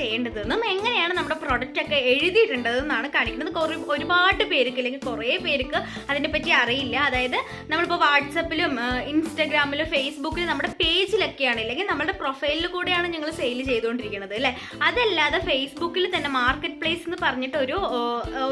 ചെയ്യേണ്ടതെന്നും എങ്ങനെയാണ് നമ്മുടെ പ്രൊഡക്റ്റ് ഒക്കെ എഴുതിയിട്ടുണ്ടതെന്നാണ് കാണിക്കുന്നത്. കുറേ ഒരുപാട് പേർക്ക് അല്ലെങ്കിൽ കുറേ പേർക്ക് അതിനെപ്പറ്റി അറിയില്ല. അതായത് നമ്മളിപ്പോൾ വാട്സപ്പിലും ഇൻസ്റ്റഗ്രാമിലും ഫേസ്ബുക്കിലും നമ്മുടെ പേജിലൊക്കെയാണ് അല്ലെങ്കിൽ നമ്മുടെ പ്രൊഫൈലിൽ കൂടെയാണ് ഞങ്ങൾ സെയിൽ ചെയ്തുകൊണ്ടിരിക്കുന്നത് അല്ലേ? അതല്ലാതെ ഫേസ്ബുക്കിൽ തന്നെ മാർക്കറ്റ് പ്ലേസ് എന്ന് പറഞ്ഞിട്ട് ഒരു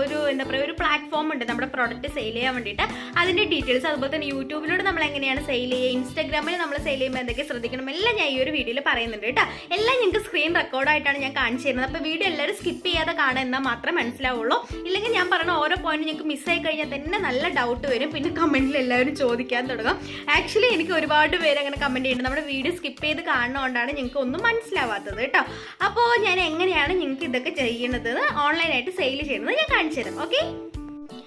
ഒരു എന്താ പറയുക ഒരു പ്ലാറ്റ്ഫോം ഉണ്ട് നമ്മുടെ പ്രൊഡക്റ്റ് സെയിൽ ചെയ്യാൻ വേണ്ടിയിട്ട്. അതിന്റെ ഡീറ്റെയിൽസ് അതുപോലെ തന്നെ യൂട്യൂബിലൂടെ നമ്മൾ എങ്ങനെയാണ് സെയിൽ ചെയ്യുക ഇൻസ്റ്റാഗ്രാമിൽ നമ്മൾ സെയിൽ ചെയ്യുമ്പോൾ എന്തൊക്കെ ശ്രദ്ധിക്കണം എല്ലാം ഞാൻ ഈ ഒരു വീഡിയോയിൽ പറയുന്നുണ്ട് കേട്ടോ. എല്ലാം നിങ്ങൾക്ക് സ്ക്രീൻ റെക്കോർഡായിട്ടാണ് ഞാൻ കാണിച്ചു തരുന്നത്. അപ്പോൾ വീഡിയോ എല്ലാവരും സ്കിപ്പ് ചെയ്യാതെ കാണുക എന്നാൽ മാത്രമേ മനസ്സിലാവുള്ളൂ. ഇല്ലെങ്കിൽ ഞാൻ പറഞ്ഞ ഓരോ പോയിന്റ് നിങ്ങൾക്ക് മിസ്സായി കഴിഞ്ഞാൽ തന്നെ നല്ല ഡൗട്ട് വരും. പിന്നെ കമന്റിൽ എല്ലാവരും ചോദിക്കാൻ തുടങ്ങും. ആക്ച്വലി എനിക്ക് ഒരുപാട് പേര് അങ്ങനെ കമന്റ് ചെയ്യുന്നുണ്ട്. നമ്മുടെ വീഡിയോ സ്കിപ്പ് ചെയ്ത് കാണുന്നതുകൊണ്ടാണ് നിങ്ങൾക്ക് ഒന്നും മനസ്സിലാവാത്തത് കേട്ടോ. അപ്പോൾ ഞാൻ എങ്ങനെയാണ് നിങ്ങൾക്ക് ഇതൊക്കെ ചെയ്യുന്നത്? ഓൺലൈനായിട്ട് സെയിൽ ചെയ്യുന്നത് ഞാൻ കാണിച്ചു തരാം. ഓക്കെ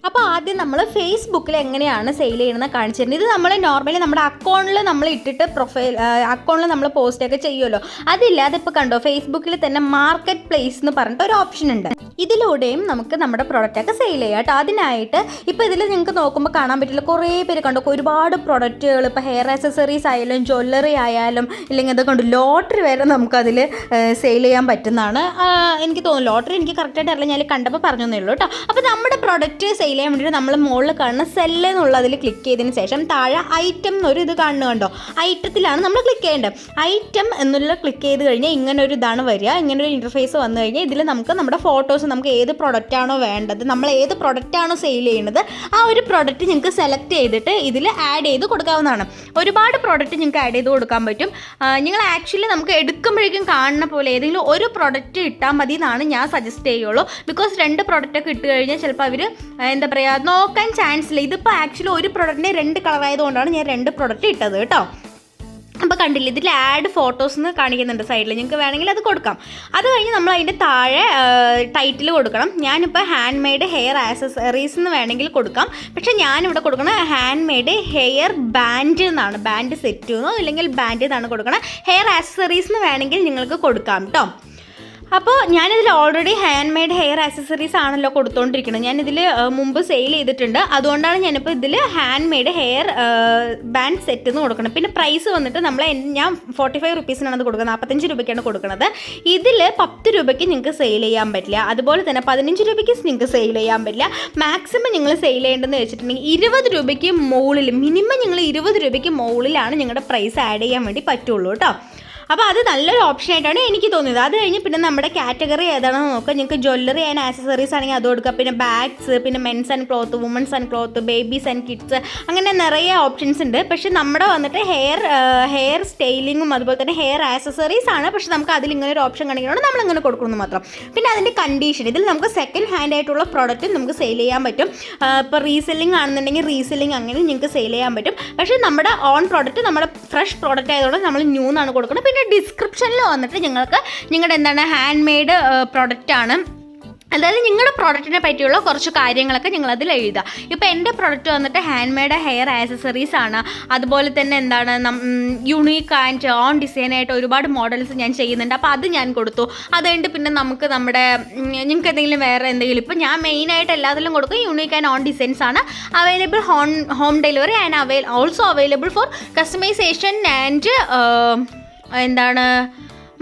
അപ്പോൾ ആദ്യം നമ്മൾ ഫേസ്ബുക്കിൽ എങ്ങനെയാണ് സെയിൽ ചെയ്യണമെന്ന് കാണിച്ചു തരുന്നത് ഇത് നമ്മൾ നോർമലി നമ്മുടെ അക്കൗണ്ടിൽ നമ്മൾ ഇട്ടിട്ട് പ്രൊഫൈൽ അക്കൗണ്ടിൽ നമ്മൾ പോസ്റ്റ് ഒക്കെ ചെയ്യുമല്ലോ. അതില്ലാതെ ഇപ്പോൾ കണ്ടോ ഫേസ്ബുക്കിൽ തന്നെ മാർക്കറ്റ് പ്ലേസ് എന്ന് പറഞ്ഞിട്ട് ഒരു ഓപ്ഷൻ ഉണ്ട്. ഇതിലൂടെയും നമുക്ക് നമ്മുടെ പ്രൊഡക്റ്റൊക്കെ സെയിൽ ചെയ്യാം കേട്ടോ. അതിനായിട്ട് ഇപ്പോൾ ഇതിൽ നിങ്ങൾക്ക് നോക്കുമ്പോൾ കാണാൻ പറ്റില്ല. കുറേ പേര് കണ്ടോ. ഒരുപാട് പ്രൊഡക്റ്റുകൾ ഇപ്പോൾ ഹെയർ ആക്സസറീസ് ആയാലും ജ്വല്ലറി ആയാലും ഇല്ലെങ്കിൽ ഇതൊക്കെ ഉണ്ട് ലോട്ടറി വരെ നമുക്കതിൽ സെയിൽ ചെയ്യാൻ പറ്റുന്നതാണ്. എനിക്ക് തോന്നുന്നു. ലോട്ടറി എനിക്ക് കറക്റ്റായിട്ട് അറിയില്ല. ഞാൻ കണ്ടപ്പോൾ പറഞ്ഞു തന്നേ ഉള്ളൂ കേട്ടോ. അപ്പോൾ നമ്മുടെ പ്രൊഡക്റ്റ് സെയിൽ ചെയ്യാൻ വേണ്ടിയിട്ട് നമ്മൾ മുകളിൽ കാണുന്ന സെല്ല് എന്നുള്ളതിൽ ക്ലിക്ക് ചെയ്തതിന് ശേഷം താഴെ ഐറ്റം എന്നൊരു ഇത് കാണുന്നു കണ്ടോ? ഐറ്റത്തിലാണ് നമ്മൾ ക്ലിക്ക് ചെയ്യേണ്ടത്. ഐറ്റം എന്നുള്ള ക്ലിക്ക് ചെയ്ത് കഴിഞ്ഞാൽ ഇങ്ങനെ ഒരു ഇതാണ് വരിക. ഇങ്ങനെ ഒരു ഇന്റർഫേസ് വന്നു കഴിഞ്ഞാൽ ഇതിൽ നമുക്ക് നമ്മുടെ ഫോട്ടോസ് നമുക്ക് ഏത് പ്രൊഡക്റ്റ് ആണോ വേണ്ടത് നമ്മൾ ഏത് പ്രൊഡക്റ്റ് ആണോ സെയിൽ ചെയ്യുന്നത് ആ ഒരു പ്രൊഡക്റ്റ് നിങ്ങൾക്ക് സെലക്ട് ചെയ്തിട്ട് ഇതിൽ ആഡ് ചെയ്ത് കൊടുക്കാവുന്നതാണ്. ഒരുപാട് പ്രൊഡക്റ്റ് നിങ്ങൾക്ക് ആഡ് ചെയ്ത് കൊടുക്കാൻ പറ്റും. നിങ്ങൾ ആക്ച്വലി നമുക്ക് എടുക്കുമ്പോഴേക്കും കാണുന്ന പോലെ ഏതെങ്കിലും ഒരു പ്രൊഡക്റ്റ് ഇട്ടാൽ മതി എന്നാണ് ഞാൻ സജസ്റ്റ് ചെയ്യുള്ളൂ. ബിക്കോസ് രണ്ട് പ്രൊഡക്റ്റ് ഒക്കെ ഇട്ട് കഴിഞ്ഞാൽ ചിലപ്പോൾ അവർ എന്താ പറയുക നോക്കാൻ ചാൻസ് ഇല്ല. ഇതിപ്പോൾ ആക്ച്വലി ഒരു പ്രൊഡക്റ്റിനെ രണ്ട് കളറായതുകൊണ്ടാണ് ഞാൻ രണ്ട് പ്രൊഡക്റ്റ് ഇട്ടത് കേട്ടോ. അപ്പോൾ കണ്ടില്ല ഇതിൽ ആഡ് ഫോട്ടോസ് എന്ന് കാണിക്കുന്നുണ്ട് സൈഡിൽ നിങ്ങൾക്ക് വേണമെങ്കിൽ അത് കൊടുക്കാം. അത് കഴിഞ്ഞ് നമ്മൾ അതിന്റെ താഴെ ടൈറ്റിൽ കൊടുക്കണം. ഞാനിപ്പോൾ ഹാൻഡ് മെയ്ഡ് ഹെയർ ആക്സസറീസ് എന്ന് വേണമെങ്കിൽ കൊടുക്കാം. പക്ഷേ ഞാനിവിടെ കൊടുക്കണം ഹാൻഡ് മെയ്ഡ് ഹെയർ ബാൻഡ് എന്നാണ് ബാൻഡ് സെറ്റ് എന്നോ ഇല്ലെങ്കിൽ ബാൻഡ് എന്നാണ് കൊടുക്കണം. ഹെയർ ആക്സസറീസ് എന്ന് വേണമെങ്കിൽ നിങ്ങൾക്ക് കൊടുക്കാം കേട്ടോ അപ്പോൾ ഞാനിതിൽ already hand made hair accessories ആണല്ലോ കൊടുത്തുകൊണ്ടിരിക്കുന്നത് ഞാനിതിൽ മുമ്പ് സെയിൽ ചെയ്തിട്ടുണ്ട്. അതുകൊണ്ടാണ് ഞാനിപ്പോൾ ഇതിൽ hand made hair band set എന്ന് കൊടുക്കണം പിന്നെ പ്രൈസ് വന്നിട്ട് നമ്മൾ ഞാൻ ഫോർട്ടി ഫൈവ് റുപ്പീസിനാണ് അത് കൊടുക്കുന്നത്. നാൽപ്പത്തഞ്ച് രൂപയ്ക്കാണ് കൊടുക്കുന്നത്. ഇതിൽ പത്ത് രൂപയ്ക്ക് നിങ്ങൾക്ക് സെയിൽ ചെയ്യാൻ പറ്റില്ല. അതുപോലെ തന്നെ പതിനഞ്ച് രൂപയ്ക്ക് നിങ്ങൾക്ക് സെയിൽ ചെയ്യാൻ പറ്റില്ല. മാക്സിമം നിങ്ങൾ സെയിൽ ചെയ്യേണ്ടതെന്ന് വെച്ചിട്ടുണ്ടെങ്കിൽ ഇരുപത് രൂപയ്ക്ക് മുകളിൽ മിനിമം നിങ്ങൾ ഇരുപത് രൂപയ്ക്ക് മുകളിലാണ് നിങ്ങളുടെ പ്രൈസ് ആഡ് ചെയ്യാൻ വേണ്ടി പറ്റുള്ളൂ കേട്ടോ. അപ്പോൾ അത് നല്ലൊരു ഓപ്ഷൻ ആയിട്ടാണ് എനിക്ക് തോന്നിയത്. അത് കഴിഞ്ഞ് പിന്നെ നമ്മുടെ കാറ്റഗറി ഏതാണെന്ന് നോക്കാം. നിങ്ങൾക്ക് ജ്വല്ലറി ആൻഡ് ആക്സസറീസ് ആണെങ്കിൽ അത് കൊടുക്കുക പിന്നെ ബാഗ്സ് പിന്നെ men's and cloth women's and cloth babies and kids അങ്ങനെ നിറയെ ഓപ്ഷൻസ് ഉണ്ട്. പക്ഷേ നമ്മുടെ വന്നിട്ട് ഹെയർ ഹെയർ സ്റ്റൈലിങ്ങും അതുപോലെ തന്നെ ഹെയർ ആക്സസറീസ് ആണ്. പക്ഷേ നമുക്ക് അതിൽ ഇങ്ങനെ ഒരു ഓപ്ഷൻ കാണിക്കണം നമ്മൾ ഇങ്ങനെ കൊടുക്കുന്നു മാത്രം. പിന്നെ അതിന്റെ കണ്ടീഷൻ ഇതിൽ നമുക്ക് സെക്കൻഡ് ഹാൻഡ് ആയിട്ടുള്ള പ്രോഡക്റ്റ് നമുക്ക് സെയിൽ ചെയ്യാൻ പറ്റും. ഇപ്പോൾ റീസെല്ലിംഗ് ആണെന്നുണ്ടെങ്കിൽ റീസെല്ലിംഗ് അങ്ങനെ നിങ്ങൾക്ക് സെയിൽ ചെയ്യാൻ പറ്റും. പക്ഷേ നമ്മുടെ ഓൺ പ്രോഡക്റ്റ് നമ്മുടെ ഫ്രഷ് പ്രോഡക്റ്റ് ആയതുകൊണ്ട് നമ്മൾ ന്യൂ എന്നാണ് കൊടുക്കുന്നത്. പിന്നെ ഡിസ്ക്രിപ്ഷനിൽ വന്നിട്ട് നിങ്ങൾക്ക് നിങ്ങളുടെ എന്താണ് ഹാൻഡ് മെയ്ഡ് ആണ്. അതായത് നിങ്ങളുടെ പ്രോഡക്റ്റിനെ പറ്റിയുള്ള കുറച്ച് കാര്യങ്ങളൊക്കെ നിങ്ങൾ അതിൽ എഴുതുക ഇപ്പോൾ എന്റെ പ്രോഡക്റ്റ് വന്നിട്ട് ഹാൻഡ് മെയ്ഡ് ഹെയർ ആക്സസറീസ് ആണ്. അതുപോലെ തന്നെ എന്താണ് യുണീക്ക് ആൻഡ് ഓൺ ഡിസൈൻ ആയിട്ട് ഒരുപാട് മോഡൽസ് ഞാൻ ചെയ്യുന്നുണ്ട്. അപ്പോൾ അത് ഞാൻ കൊടുത്തു. അത് കഴിഞ്ഞിട്ട് പിന്നെ നമുക്ക് നമ്മുടെ നിങ്ങൾക്ക് എന്തെങ്കിലും വേറെ എന്തെങ്കിലും ഇപ്പോൾ ഞാൻ മെയിനായിട്ട് എല്ലാത്തിലും കൊടുക്കും. യുണീക്ക് ആൻഡ് ഓൺ ഡിസൈൻസ് ആണ് available home home delivery and Avvai also available for customization and എന്താണ്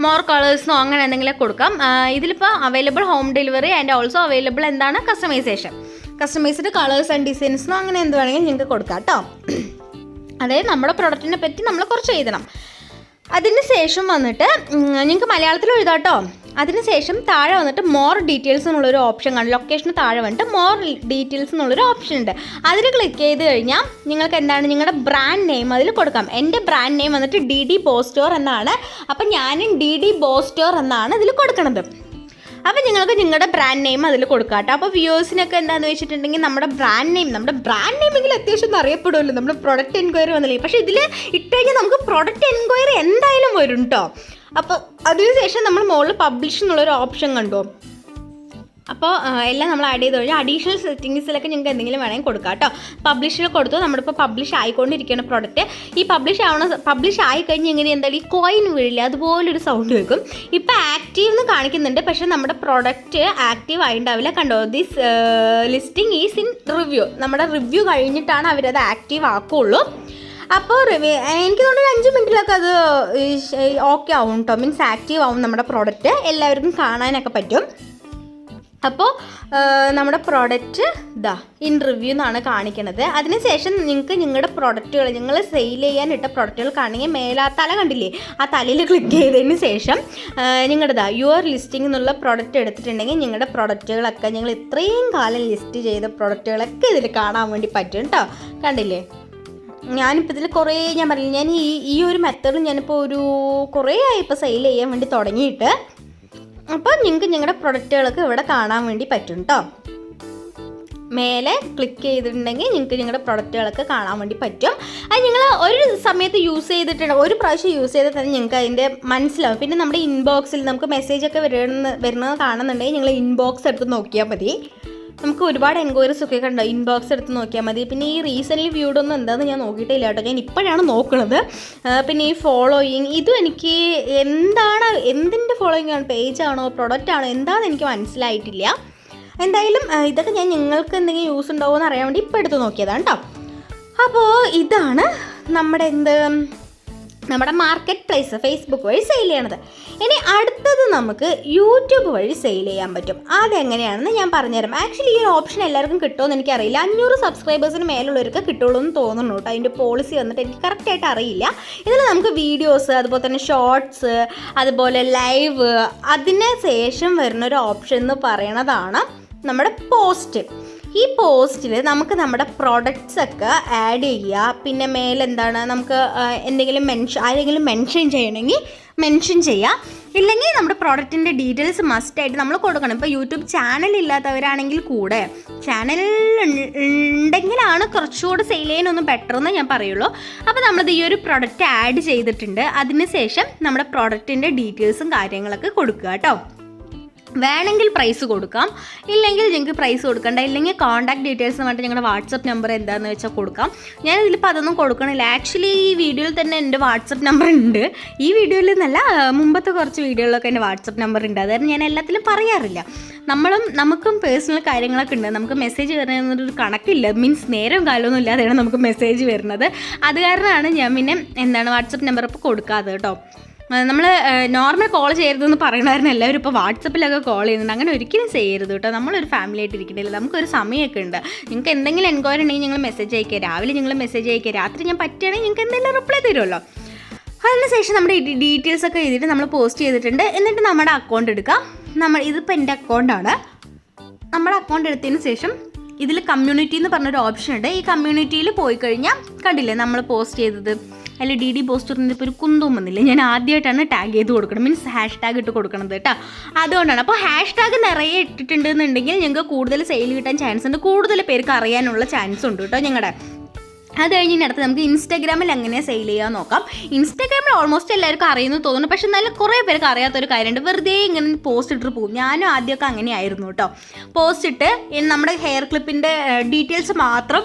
മോർ കളേഴ്സിനോ അങ്ങനെ എന്തെങ്കിലും കൊടുക്കാം. ഇതിലിപ്പോൾ available home delivery and also available എന്താണ്? കസ്റ്റമൈസേഷൻ കസ്റ്റമൈസ്ഡ് കളേഴ്സ് ആൻഡ് ഡിസൈൻസിനോ അങ്ങനെ എന്ത് വേണമെങ്കിലും നിങ്ങൾക്ക് കൊടുക്കാം കേട്ടോ അതായത് നമ്മുടെ പ്രൊഡക്റ്റിനെ പറ്റി നമ്മൾ കുറച്ച് എഴുതണം. അതിന് ശേഷം വന്നിട്ട് നിങ്ങൾക്ക് മലയാളത്തിൽ എഴുതാം കേട്ടോ അതിനുശേഷം താഴെ വന്നിട്ട് മോർ ഡീറ്റെയിൽസ് എന്നുള്ളൊരു ഓപ്ഷൻ കാണും. ലൊക്കേഷന് താഴെ വന്നിട്ട് മോർ ഡീറ്റെയിൽസ് എന്നുള്ളൊരു ഓപ്ഷൻ ഉണ്ട്. അതിൽ ക്ലിക്ക് ചെയ്ത് കഴിഞ്ഞാൽ നിങ്ങൾക്ക് എന്താണ്? നിങ്ങളുടെ ബ്രാൻഡ് നെയിം അതിൽ കൊടുക്കാം. എന്റെ ബ്രാൻഡ് നെയിം വന്നിട്ട് ഡി ഡി ബോസ്റ്റോർ എന്നാണ്. അപ്പം ഞാനും ഡി ഡി ബോസ്റ്റോർ എന്നാണ് ഇതിൽ കൊടുക്കുന്നത് അപ്പോൾ നിങ്ങൾക്ക് നിങ്ങളുടെ ബ്രാൻഡ് നെയിം അതിൽ കൊടുക്കാം കേട്ടോ. അപ്പോൾ വ്യൂവേഴ്സിനൊക്കെ എന്താണെന്ന് വെച്ചിട്ടുണ്ടെങ്കിൽ നമ്മുടെ ബ്രാൻഡ് നെയിം നമ്മുടെ ബ്രാൻഡ് നെയിമെങ്കിൽ അത്യാവശ്യം അറിയപ്പെടുമല്ലോ. നമ്മുടെ പ്രൊഡക്റ്റ് എൻക്വയറി വന്നില്ലേ? പക്ഷേ ഇതിൽ ഇട്ട് കഴിഞ്ഞാൽ നമുക്ക് പ്രൊഡക്റ്റ് എൻക്വയറി എന്തായാലും വരും കേട്ടോ അപ്പോൾ അതിനുശേഷം നമ്മൾ മുകളിൽ പബ്ലിഷ് എന്നുള്ളൊരു ഓപ്ഷൻ കണ്ടു? അപ്പോൾ എല്ലാം നമ്മൾ ആഡ് ചെയ്ത് കഴിഞ്ഞാൽ അഡീഷണൽ സെറ്റിങ്സിലൊക്കെ നിങ്ങൾക്ക് എന്തെങ്കിലും വേണമെങ്കിൽ കൊടുക്കാം കേട്ടോ. പബ്ലിഷിൽ കൊടുത്തു നമ്മളിപ്പോൾ പബ്ലിഷ് ആയിക്കൊണ്ടിരിക്കുന്ന പ്രോഡക്റ്റ് ഈ പബ്ലിഷ് ആവണ പബ്ലിഷ് ആയി കഴിഞ്ഞ് ഇങ്ങനെ എന്തായാലും ഈ കോയിൻ വീഴില്ല അതുപോലൊരു സൗണ്ട് വെക്കും ഇപ്പോൾ ആക്റ്റീവ് എന്ന് കാണിക്കുന്നുണ്ട് പക്ഷേ നമ്മുടെ പ്രോഡക്റ്റ് ആക്റ്റീവ് ആയിണ്ടാവില്ല. കണ്ടോ this listing is in review നമ്മുടെ റിവ്യൂ കഴിഞ്ഞിട്ടാണ് അവരത് ആക്റ്റീവ് ആക്കുള്ളൂ. അപ്പോൾ എനിക്ക് തോന്നുന്നു അഞ്ച് മിനിറ്റിലൊക്കെ അത് ഓക്കെ ആവും കേട്ടോ മീൻസ് ആക്റ്റീവ് ആവും നമ്മുടെ പ്രോഡക്റ്റ് എല്ലാവർക്കും കാണാനൊക്കെ പറ്റും. അപ്പോൾ നമ്മുടെ പ്രോഡക്റ്റ് ഇതാ ഇൻ റിവ്യൂ എന്നാണ് കാണിക്കണത്. അതിനുശേഷം നിങ്ങൾക്ക് നിങ്ങളുടെ പ്രോഡക്റ്റുകൾ നിങ്ങൾ സെയിൽ ചെയ്യാൻ ഇട്ട പ്രോഡക്റ്റുകൾ കാണണമെങ്കിൽ മേലാ തല കണ്ടില്ലേ ആ തലയിൽ ക്ലിക്ക് ചെയ്തതിന് ശേഷം നിങ്ങളുടെ ഇതാ യുവർ ലിസ്റ്റിംഗ് എന്നുള്ള പ്രോഡക്റ്റ് എടുത്തിട്ടുണ്ടെങ്കിൽ നിങ്ങളുടെ പ്രോഡക്റ്റുകളൊക്കെ നിങ്ങൾ ഇത്രയും കാലം ലിസ്റ്റ് ചെയ്ത പ്രോഡക്റ്റുകളൊക്കെ ഇതിൽ കാണാൻ വേണ്ടി പറ്റും കേട്ടോ കണ്ടില്ലേ? ഞാനിപ്പോൾ ഇതിൽ കുറേ ഞാൻ പറഞ്ഞില്ല ഞാൻ ഈ ഈ ഒരു മെത്തേഡ് ഞാനിപ്പോൾ ഒരു കുറേ ആയി ഇപ്പോൾ സെയിൽ ചെയ്യാൻ വേണ്ടി തുടങ്ങിയിട്ട്. അപ്പോൾ നിങ്ങൾക്ക് ഞങ്ങളുടെ പ്രൊഡക്റ്റുകളൊക്കെ ഇവിടെ കാണാൻ വേണ്ടി പറ്റും കേട്ടോ മേലെ ക്ലിക്ക് ചെയ്തിട്ടുണ്ടെങ്കിൽ നിങ്ങൾക്ക് നിങ്ങളുടെ പ്രൊഡക്റ്റുകളൊക്കെ കാണാൻ വേണ്ടി പറ്റും. അത് നിങ്ങൾ ഒരു സമയത്ത് യൂസ് ചെയ്തിട്ടുണ്ട് ഒരു പ്രാവശ്യം യൂസ് ചെയ്താൽ തന്നെ നിങ്ങൾക്ക് അതിന്റെ മനസ്സിലാവും. പിന്നെ നമ്മുടെ ഇൻബോക്സിൽ നമുക്ക് മെസ്സേജൊക്കെ വരുന്ന വരുന്നത് കാണുന്നുണ്ടെങ്കിൽ നിങ്ങൾ ഇൻബോക്സ് എടുത്ത് നോക്കിയാൽ മതി. നമുക്ക് ഒരുപാട് എൻക്വയറീസ് ഒക്കെ കണ്ടോ? ഇൻബോക്സ് എടുത്ത് നോക്കിയാൽ മതി. പിന്നെ ഈ റീസെന്റ്ലി വ്യൂഡ് ഒന്നും എന്താണെന്ന് ഞാൻ നോക്കിയിട്ടില്ല കേട്ടോ. ഞാൻ ഇപ്പോഴാണ് നോക്കുന്നത് പിന്നെ ഈ ഫോളോയിങ് ഇതും എനിക്ക് എന്താണ് എന്തിന്റെ ഫോളോയിങ് ആണ്? പേജ് ആണോ? പ്രൊഡക്റ്റ് ആണോ? എന്താണെന്ന് എനിക്ക് മനസ്സിലായിട്ടില്ല. എന്തായാലും ഇതൊക്കെ ഞാൻ നിങ്ങൾക്ക് എന്തെങ്കിലും യൂസ് ഉണ്ടാവുമോ എന്ന് അറിയാൻ വേണ്ടി ഇപ്പോൾ എടുത്ത് നോക്കിയതാണ് കേട്ടോ. അപ്പോൾ ഇതാണ് നമ്മുടെ എന്ത് നമ്മുടെ മാർക്കറ്റ് പ്ലേസ് ഫേസ്ബുക്ക് വഴി സെയിൽ ചെയ്യണത്. ഇനി അടുത്തത് നമുക്ക് യൂട്യൂബ് വഴി സെയിൽ ചെയ്യാൻ പറ്റും. അതെങ്ങനെയാണെന്ന് ഞാൻ പറഞ്ഞുതരാം. ആക്ച്വലി ഈ ഓപ്ഷൻ എല്ലാവർക്കും കിട്ടുമെന്ന് എനിക്കറിയില്ല. അഞ്ഞൂറ് സബ്സ്ക്രൈബേഴ്സിന് മേലുള്ളവർക്ക് കിട്ടുള്ളൂ എന്ന് തോന്നുന്നു കേട്ടോ. അതിന്റെ പോളിസി വന്നിട്ട് എനിക്ക് കറക്റ്റായിട്ട് അറിയില്ല. ഇതിൽ നമുക്ക് വീഡിയോസ് അതുപോലെ തന്നെ ഷോർട്സ് അതുപോലെ ലൈവ് അതിന് ശേഷം വരുന്ന ഒരു ഓപ്ഷൻ എന്ന് പറയണതാണ് നമ്മുടെ പോസ്റ്റ് ഈ പോസ്റ്റിൽ നമുക്ക് നമ്മുടെ പ്രൊഡക്ട്സ് ഒക്കെ ആഡ് ചെയ്യുക. പിന്നെ മേലെന്താണ് നമുക്ക് എന്തെങ്കിലും മെൻഷൻ ആരെങ്കിലും മെൻഷൻ ചെയ്യണമെങ്കിൽ മെൻഷൻ ചെയ്യുക ഇല്ലെങ്കിൽ നമ്മുടെ പ്രോഡക്റ്റിന്റെ ഡീറ്റെയിൽസ് മസ്റ്റായിട്ട് നമ്മൾ കൊടുക്കണം. ഇപ്പോൾ യൂട്യൂബ് ചാനൽ ഇല്ലാത്തവരാണെങ്കിൽ കൂടെ ചാനൽ ഉണ്ടെങ്കിലാണ് കുറച്ചുകൂടെ സെയിൽ ചെയ്യാനൊന്നും ബെറ്റർ എന്ന് ഞാൻ പറയുള്ളൂ. അപ്പോൾ നമ്മളത് ഈ ഒരു പ്രോഡക്റ്റ് ആഡ് ചെയ്തിട്ടുണ്ട്. അതിനുശേഷം നമ്മുടെ പ്രോഡക്റ്റിന്റെ ഡീറ്റെയിൽസും കാര്യങ്ങളൊക്കെ കൊടുക്കുക കേട്ടോ. വേണമെങ്കിൽ പ്രൈസ് കൊടുക്കാം. ഇല്ലെങ്കിൽ നിങ്ങൾക്ക് പ്രൈസ് കൊടുക്കണ്ട. ഇല്ലെങ്കിൽ കോൺടാക്ട് ഡീറ്റെയിൽസ് പറഞ്ഞിട്ട് ഞങ്ങളുടെ വാട്സപ്പ് നമ്പർ എന്താണെന്ന് വെച്ചാൽ കൊടുക്കാം. ഞാൻ ഇതിലിപ്പോൾ അതൊന്നും കൊടുക്കണില്ല. ആക്ച്വലി ഈ വീഡിയോയിൽ തന്നെ എന്റെ വാട്സപ്പ് നമ്പർ ഉണ്ട്. ഈ വീഡിയോയിൽ നിന്നല്ല മുമ്പത്തെ കുറച്ച് വീഡിയോകളിലൊക്കെ എന്റെ വാട്സപ്പ് നമ്പർ ഉണ്ട്. അതായത് ഞാൻ എല്ലാത്തിലും പറയാറില്ല. നമ്മളും നമുക്കും പേഴ്സണൽ കാര്യങ്ങളൊക്കെ ഉണ്ട്. നമുക്ക് മെസ്സേജ് വരുന്നൊരു കണക്കില്ല. മീൻസ് നേരം കാലമൊന്നും ഇല്ലാതെയാണ് നമുക്ക് മെസ്സേജ് വരുന്നത്. അത് കാരണമാണ് ഞാൻ പിന്നെ എന്താണ് വാട്സപ്പ് നമ്പർ ഇപ്പോൾ കൊടുക്കാതെ കേട്ടോ. നമ്മൾ നോർമൽ കോൾ ചെയ്യരുതെന്ന് പറയണമായിരുന്നു എല്ലാവരും ഇപ്പോൾ വാട്സപ്പിലൊക്കെ കോൾ ചെയ്യുന്നുണ്ട്. അങ്ങനെ ഒരിക്കലും ചെയ്യരുത് കേട്ടോ. നമ്മളൊരു ഫാമിലി ആയിട്ട് ഇരിക്കണില്ല നമുക്കൊരു സമയമൊക്കെ ഉണ്ട്. നിങ്ങൾക്ക് എന്തെങ്കിലും എൻക്വയറി ഉണ്ടെങ്കിൽ നിങ്ങൾ മെസ്സേജ് അയക്കുക രാവിലെ നിങ്ങൾ മെസ്സേജ് അയക്കുക രാത്രി ഞാൻ പറ്റുകയാണെങ്കിൽ നിങ്ങൾക്ക് എന്തെങ്കിലും റിപ്ലൈ തരുമല്ലോ. അതിനുശേഷം നമ്മുടെ ഡീറ്റെയിൽസ് ഒക്കെ എഴുതിയിട്ട് നമ്മൾ പോസ്റ്റ് ചെയ്തിട്ടുണ്ട്. എന്നിട്ട് നമ്മുടെ അക്കൗണ്ട് എടുക്കാം. നമ്മൾ ഇതിപ്പോൾ എന്റെ അക്കൗണ്ടാണ് നമ്മുടെ അക്കൗണ്ട് എടുത്തതിന് ശേഷം ഇതിൽ കമ്മ്യൂണിറ്റി എന്ന് പറഞ്ഞൊരു ഓപ്ഷൻ ഉണ്ട്. ഈ കമ്മ്യൂണിറ്റിയിൽ പോയി കഴിഞ്ഞാൽ കണ്ടില്ലേ നമ്മൾ പോസ്റ്റ് ചെയ്തത്? അതിൽ ഡി ഡി പോസ്റ്ററിന്റെ ഇപ്പോൾ ഒരു കുന്തവും വന്നില്ല? ഞാൻ ആദ്യമായിട്ടാണ് ടാഗ് ചെയ്ത് കൊടുക്കണം മീൻസ് ഹാഷ് ടാഗ് ഇട്ട് കൊടുക്കണത് കേട്ടോ. അതുകൊണ്ടാണ്. അപ്പോൾ ഹാഷ് ടാഗ് നിറയെ ഇട്ടിട്ടുണ്ട് എന്നുണ്ടെങ്കിൽ ഞങ്ങൾക്ക് കൂടുതൽ സെയിൽ കിട്ടാൻ ചാൻസ് ഉണ്ട്. കൂടുതൽ പേർക്ക് അറിയാനുള്ള ചാൻസ് ഉണ്ട് കേട്ടോ ഞങ്ങളുടെ അത് കഴിഞ്ഞ് നമുക്ക് ഇൻസ്റ്റാഗ്രാമിൽ എങ്ങനെ സെയിൽ ചെയ്യാൻ നോക്കാം. ഇൻസ്റ്റാഗ്രാമിൽ ഓൾമോസ്റ്റ് എല്ലാവർക്കും അറിയുന്നു തോന്നുന്നു. പക്ഷെ എന്നാലും കുറേ പേർക്ക് അറിയാത്തൊരു കാര്യമുണ്ട്. വെറുതെ ഇങ്ങനെ പോസ്റ്റ് ഇട്ടിട്ട് പോകും. ഞാനും ആദ്യമൊക്കെ അങ്ങനെയായിരുന്നു കേട്ടോ. പോസ്റ്റ് ഇട്ട് നമ്മുടെ ഹെയർ ക്ലിപ്പിന്റെ ഡീറ്റെയിൽസ് മാത്രം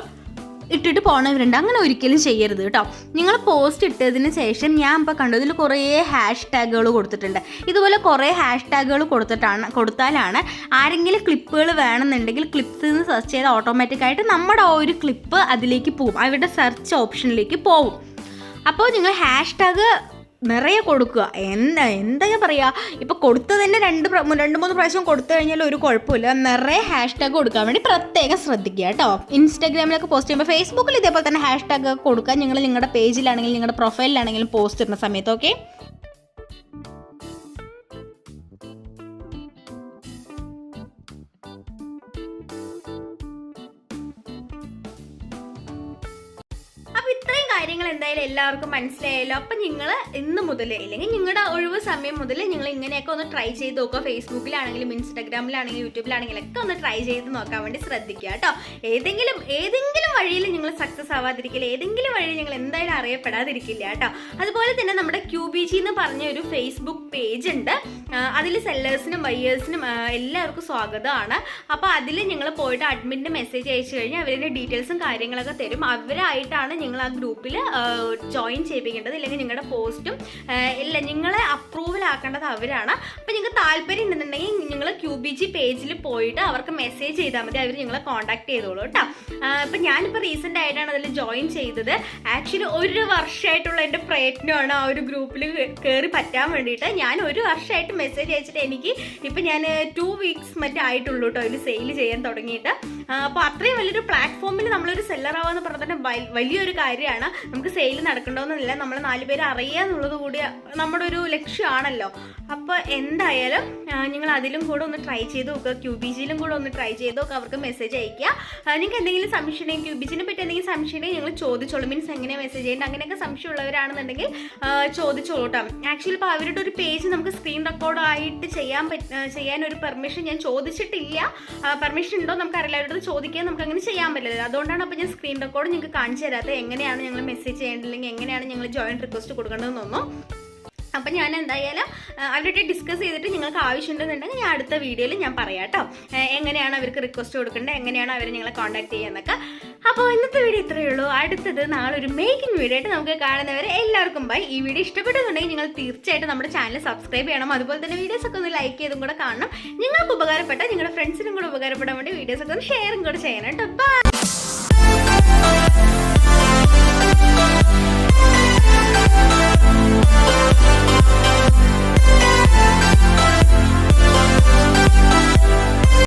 ഇട്ടിട്ട് പോണവരുണ്ട്. അങ്ങനെ ഒരിക്കലും ചെയ്യരുത് കേട്ടോ. നിങ്ങൾ പോസ്റ്റ് ഇട്ടതിന് ശേഷം ഞാൻ ഇപ്പോൾ കണ്ടു ഇതിൽ കുറേ ഹാഷ് ടാഗുകൾ കൊടുത്തിട്ടുണ്ട്. ഇതുപോലെ കുറേ ഹാഷ് ടാഗുകൾ കൊടുത്തിട്ടാണ് കൊടുത്താലാണ് ആരെങ്കിലും ക്ലിപ്പുകൾ വേണമെന്നുണ്ടെങ്കിൽ ക്ലിപ്സ് നിന്ന് സെർച്ച് ചെയ്ത് ഓട്ടോമാറ്റിക്കായിട്ട് നമ്മുടെ ആ ഒരു ക്ലിപ്പ് അതിലേക്ക് പോകും അവരുടെ സെർച്ച് ഓപ്ഷനിലേക്ക് പോകും അപ്പോൾ നിങ്ങൾ ഹാഷ് ടാഗ് നിറയെ കൊടുക്കുക. എന്താ എന്താ പറയുക ഇപ്പോൾ കൊടുത്തത് തന്നെ രണ്ട് രണ്ട് മൂന്ന് പ്രാവശ്യം കൊടുത്തു കഴിഞ്ഞാൽ ഒരു കുഴപ്പമില്ല. നിറയെ ഹാഷ് ടാഗ് കൊടുക്കാൻ വേണ്ടി പ്രത്യേകം ശ്രദ്ധിക്കുക കേട്ടോ. ഇൻസ്റ്റാഗ്രാമിലൊക്കെ പോസ്റ്റ് ചെയ്യുമ്പോൾ ഫേസ്ബുക്കിൽ ഇതേപോലെ തന്നെ ഹാഷ് ടാഗ് കൊടുക്കുക. നിങ്ങൾ നിങ്ങളുടെ പേജിലാണെങ്കിലും നിങ്ങളുടെ പ്രൊഫൈലിലാണെങ്കിലും പോസ്റ്റ് ഇടുന്ന സമയത്ത് ഓക്കെ കാര്യങ്ങൾ എന്തായാലും എല്ലാവർക്കും മനസ്സിലായല്ലോ. അപ്പൊ നിങ്ങൾ ഇന്ന് മുതൽ ഇല്ലെങ്കിൽ നിങ്ങളുടെ ഒഴിവ് സമയം മുതൽ നിങ്ങൾ ഇങ്ങനെയൊക്കെ ഒന്ന് ട്രൈ ചെയ്ത് നോക്കുക. ഫേസ്ബുക്കിലാണെങ്കിലും ഇൻസ്റ്റാഗ്രാമിലാണെങ്കിലും യൂട്യൂബിലാണെങ്കിലും ഒക്കെ ഒന്ന് ട്രൈ ചെയ്ത് നോക്കാൻ വേണ്ടി ശ്രദ്ധിക്കുക കേട്ടോ. ഏതെങ്കിലും ഏതെങ്കിലും വഴിയിൽ നിങ്ങൾ സക്സസ് ആവാതിരിക്കില്ല ഏതെങ്കിലും വഴി നിങ്ങൾ എന്തായാലും അറിയപ്പെടാതിരിക്കില്ല കേട്ടോ. അതുപോലെ തന്നെ നമ്മുടെ ക്യൂ ബി ജി എന്ന് പറഞ്ഞ ഒരു ഫേസ്ബുക്ക് പേജ് ഉണ്ട്. അതിൽ സെല്ലേഴ്സിനും ബയ്യേഴ്സിനും എല്ലാവർക്കും സ്വാഗതമാണ്. അപ്പോൾ അതിൽ നിങ്ങൾ പോയിട്ട് അഡ്മിന്റെ മെസ്സേജ് അയച്ചു കഴിഞ്ഞാൽ അവരുടെ ഡീറ്റെയിൽസും കാര്യങ്ങളൊക്കെ തരും. അവരായിട്ടാണ് നിങ്ങൾ ആ ഗ്രൂപ്പിൽ ഗ്രൂപ്പിൽ ജോയിൻ ചെയ്യിപ്പിക്കേണ്ടത് ഇല്ലെങ്കിൽ നിങ്ങളുടെ പോസ്റ്റും ഇല്ല നിങ്ങളെ അപ്രൂവൽ ആക്കേണ്ടത് അവരാണ്. അപ്പം നിങ്ങൾക്ക് താല്പര്യം ഉണ്ടെന്നുണ്ടെങ്കിൽ നിങ്ങൾ ക്യൂ ബി ജി പേജിൽ പോയിട്ട് അവർക്ക് മെസ്സേജ് ചെയ്താൽ മതി. അവർ നിങ്ങളെ കോൺടാക്ട് ചെയ്തോളൂ കേട്ടോ. അപ്പം ഞാനിപ്പോൾ റീസെന്റ് ആയിട്ടാണ് അതിൽ ജോയിൻ ചെയ്തത്. ആക്ച്വലി ഒരു വർഷമായിട്ടുള്ള എന്റെ പ്രയത്നമാണ് ആ ഒരു ഗ്രൂപ്പിൽ കയറി പറ്റാൻ വേണ്ടിയിട്ട്. ഞാൻ ഒരു വർഷമായിട്ട് മെസ്സേജ് അയച്ചിട്ട് എനിക്ക് ഇപ്പം ഞാൻ ടു വീക്സ് മറ്റേ ആയിട്ടുള്ളൂ കേട്ടോ അതിൽ സെയിൽ ചെയ്യാൻ തുടങ്ങിയിട്ട്. അപ്പോൾ അത്രയും വലിയൊരു പ്ലാറ്റ്ഫോമിൽ നമ്മളൊരു സെല്ലർ ആവാന്ന് പറഞ്ഞാൽ തന്നെ വലിയൊരു കാര്യമാണ്. നമുക്ക് സെയിൽ നടക്കണമെന്നില്ല നമ്മൾ നാല് പേര് അറിയുക എന്നുള്ളത് കൂടി നമ്മുടെ ഒരു ലക്ഷ്യമാണല്ലോ. അപ്പോൾ എന്തായാലും നിങ്ങൾ അതിലും കൂടെ ഒന്ന് ട്രൈ ചെയ്ത് നോക്കുക. ക്യൂ ബി ജിയിലും കൂടെ ഒന്ന് ട്രൈ ചെയ്ത് നോക്കുക. അവർക്ക് മെസ്സേജ് അയക്കുക നിങ്ങൾക്ക് എന്തെങ്കിലും സംശയം ക്യൂ ബി ജിനെ പറ്റി എന്തെങ്കിലും സംശയം നിങ്ങൾ ചോദിച്ചോളൂ. മീൻസ് എങ്ങനെ മെസ്സേജ് ചെയ്യേണ്ടത്? അങ്ങനെയൊക്കെ സംശയം ഉള്ളവരാണെന്നുണ്ടെങ്കിൽ ചോദിച്ചോളൂ ആക്ച്വലി ഇപ്പോൾ അവരുടെ ഒരു പേജ് നമുക്ക് സ്ക്രീൻ റെക്കോർഡ് ആയിട്ട് ചെയ്യാൻ പറ്റ ചെയ്യാൻ ഒരു പെർമിഷൻ ഞാൻ ചോദിച്ചിട്ടില്ല. പെർമിഷൻ ഉണ്ടോ നമുക്കറിയില്ല. അവരുടെ അടുത്ത് ചോദിക്കാൻ നമുക്ക് അങ്ങനെ ചെയ്യാൻ പറ്റില്ല അതുകൊണ്ടാണ് അപ്പോൾ ഞാൻ സ്ക്രീൻ റെക്കോർഡ് നിങ്ങൾക്ക് കാണിച്ചു തരാത്തത്. എങ്ങനെയാണ് ഞങ്ങൾ മെസ്സേജ് ചെയ്യേണ്ടില്ലെങ്കിൽ എങ്ങനെയാണ് ഞങ്ങൾ ജോയിൻ റിക്വസ്റ്റ് കൊടുക്കേണ്ടതെന്നൊന്നും അപ്പം ഞാൻ എന്തായാലും അവരുടെ ഡിസ്കസ് ചെയ്തിട്ട് നിങ്ങൾക്ക് ആവശ്യമുണ്ടെന്നുണ്ടെങ്കിൽ ഞാൻ അടുത്ത വീഡിയോയിൽ ഞാൻ പറയാം കേട്ടോ എങ്ങനെയാണ് അവർക്ക് റിക്വസ്റ്റ് കൊടുക്കേണ്ടത്? എങ്ങനെയാണ് അവർ നിങ്ങളെ കോൺടാക്ട് ചെയ്യുന്നതൊക്കെ അപ്പോൾ ഇന്നത്തെ വീഡിയോ ഇത്രയേ ഉള്ളൂ. അടുത്തത് നാളെ ഒരു മേക്കിംഗ് വീഡിയോ ആയിട്ട് നമുക്ക് കാണുന്നവരെ എല്ലാവർക്കും ബൈ ഈ വീഡിയോ ഇഷ്ടപ്പെട്ടെന്നുണ്ടെങ്കിൽ നിങ്ങൾ തീർച്ചയായിട്ടും നമ്മുടെ ചാനൽ സബ്സ്ക്രൈബ് ചെയ്യണം. അതുപോലെ തന്നെ വീഡിയോസ് ഒക്കെ ഒന്ന് ലൈക്ക് ചെയ്തും കൂടെ കാണണം. നിങ്ങൾക്ക് ഉപകാരപ്പെട്ട നിങ്ങളുടെ ഫ്രണ്ട്സിനും കൂടെ ഉപകാരപ്പെടാൻ വേണ്ടി വീഡിയോസ് ഒക്കെ ഒന്ന് ഷെയറും കൂടെ ചെയ്യണം കേട്ടോ. ബൈ